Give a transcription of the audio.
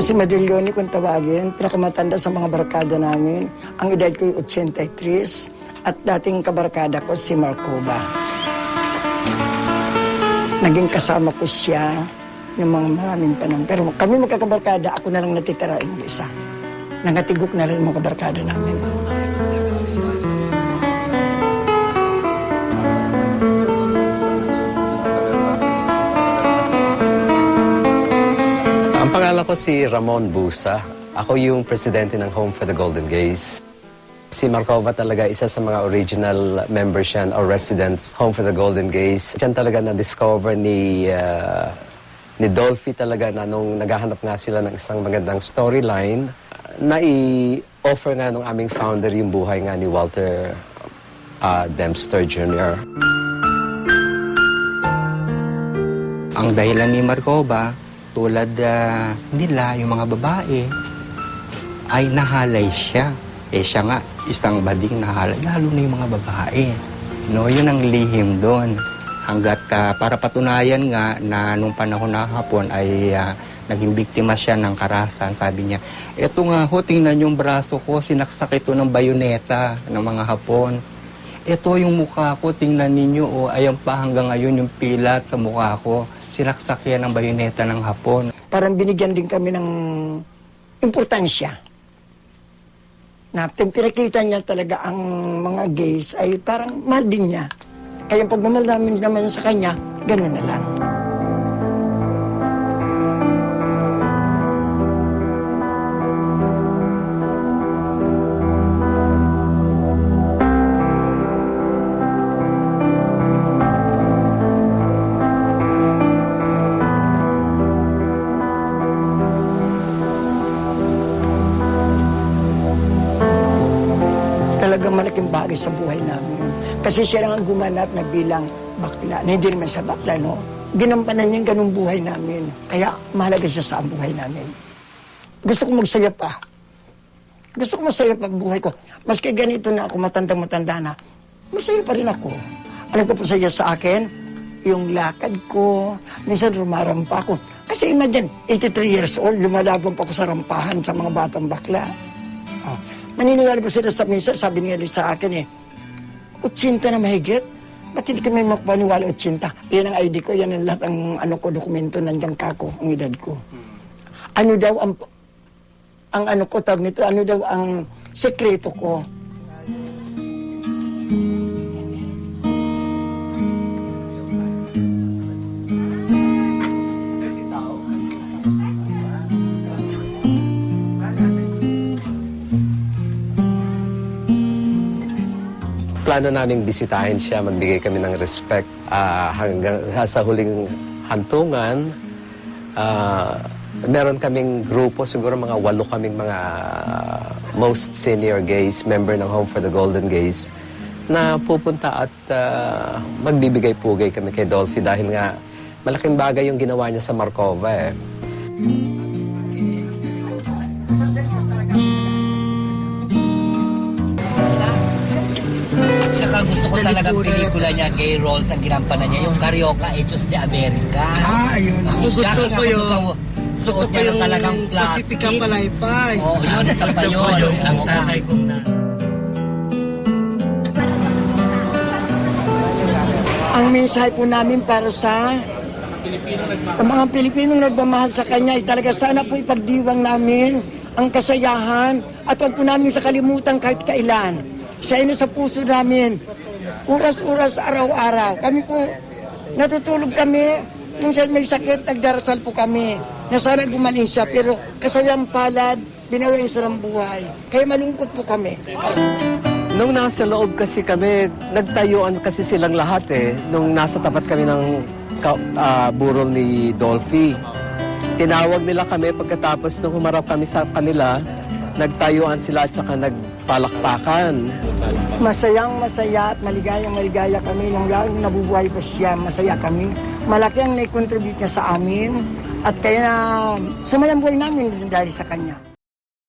Ako si Madrileone kung tawagin, pinakamatanda sa mga barkada namin. Ang edad ko ay 83 at dating kabarkada ko si Marcova. Naging kasama ko siya yung mga maraming panahon. Pero kami magkakabarkada, ako na lang natitira yung isa. Nangatigok na rin mga kabarkada namin. Ko si Ramon Busa. Ako yung presidente ng Home for the Golden Gays. Si Markova talaga isa sa mga original members yan or residents Home for the Golden Gays. Diyan talaga na-discover ni ah, ni Dolphy talaga na nung naghahanap nga sila ng isang magandang storyline na i-offer nga nung aming founder yung buhay nga ni Walter ah, Dempster Jr. Ang dahilan ni Markova, tulad ah, nila, yung mga babae, ay nahalay siya. Eh siya nga, isang bading nahalay, lalo na yung mga babae. No, yun ang lihim doon. Hanggat ah, para patunayan nga na nung panahon na hapon ay ah, naging biktima siya ng karasan. Sabi niya, eto nga ho, tingnan yung braso ko, sinaksak ito ng bayoneta ng mga hapon. Ito yung mukha ko, tingnan ninyo, oh, ayan pa hanggang ngayon yung pilat sa mukha ko. Sinaksak yan ng bayoneta ng hapon. Parang binigyan din kami ng importansya. Na pinakita niya talaga ang mga gays ay parang mahal din niya. Kaya pag pagmamahal namin naman sa kanya, ganun na lang. Talagang malaking bagay sa buhay namin. Kasi siya lang ang gumanap na bilang bakla. Na hindi naman sa bakla, no? Ginampanan niya ganung buhay namin. Kaya mahalaga siya sa buhay namin. Gusto ko magsaya pa. Gusto ko masaya pa buhay ko. Maski ganito na ako, matanda-matanda na, masaya pa rin ako. Alam ko po saya sa akin, yung lakad ko, minsan rumarampa ako. Kasi imagine, 83 years old, lumalaban pa ako sa rampahan sa mga batang bakla. Oh. Maniniwala po sila sa minsan, sabi nila sa akin eh, 80 na mahigit? Ba't hindi kami magpaniwala 80? Yan ang ID ko, yan ang lahat ang ano ko, dokumento, nandiyan kako, ang edad ko. Ano daw ang, ang ano ko, tawag nito, ano daw ang sekreto ko? Plano naming bisitahin siya, magbigay kami ng respect ah, hanggang sa huling hantungan. Ah, meron kaming grupo, siguro mga walo kaming mga most senior gays, member ng Home for the Golden Gays, na pupunta at ah, magbibigay pugay kami kay Dolphy dahil nga malaking bagay yung ginawa niya sa Markova eh. Pinaka gusto ko talaga pelikula niya, gay roles ang ginampanan niya, yung Carioca Etos de America. Ah, ayun. Ang gusto ko ako yun. sa Gusto suot ko niya yung ng talagang plastic. Pacifica Palaypay. Oo, yun, isa pa yun. Ang tatay kong na. Ang mensahe po namin para sa sa mga Pilipinong nagmamahal sa kanya ay talaga sana po ipagdiwang namin ang kasayahan at huwag po namin sa kalimutan kahit kailan. Siya ay nasa puso namin. Oras-oras, araw-araw. Kami po, natutulog kami. Minsan may sakit, nagdarasal po kami. Na sana gumaling siya. Pero kasayang palad, binawi siya ng buhay. Kaya malungkot po kami. Nung nasa loob kasi kami, nagtayuan kasi silang lahat eh. Nung nasa tapat kami ng ah, burol ni Dolphy. Tinawag nila kami pagkatapos nung humarap kami sa kanila, nagtayuan sila at saka nagpalakpakan. Masayang masaya at maligayang maligaya kami nung lalo nabubuhay pa siya, masaya kami. Malaki ang nai-contribute niya sa amin at kaya na sumayang buhay namin dahil sa kanya.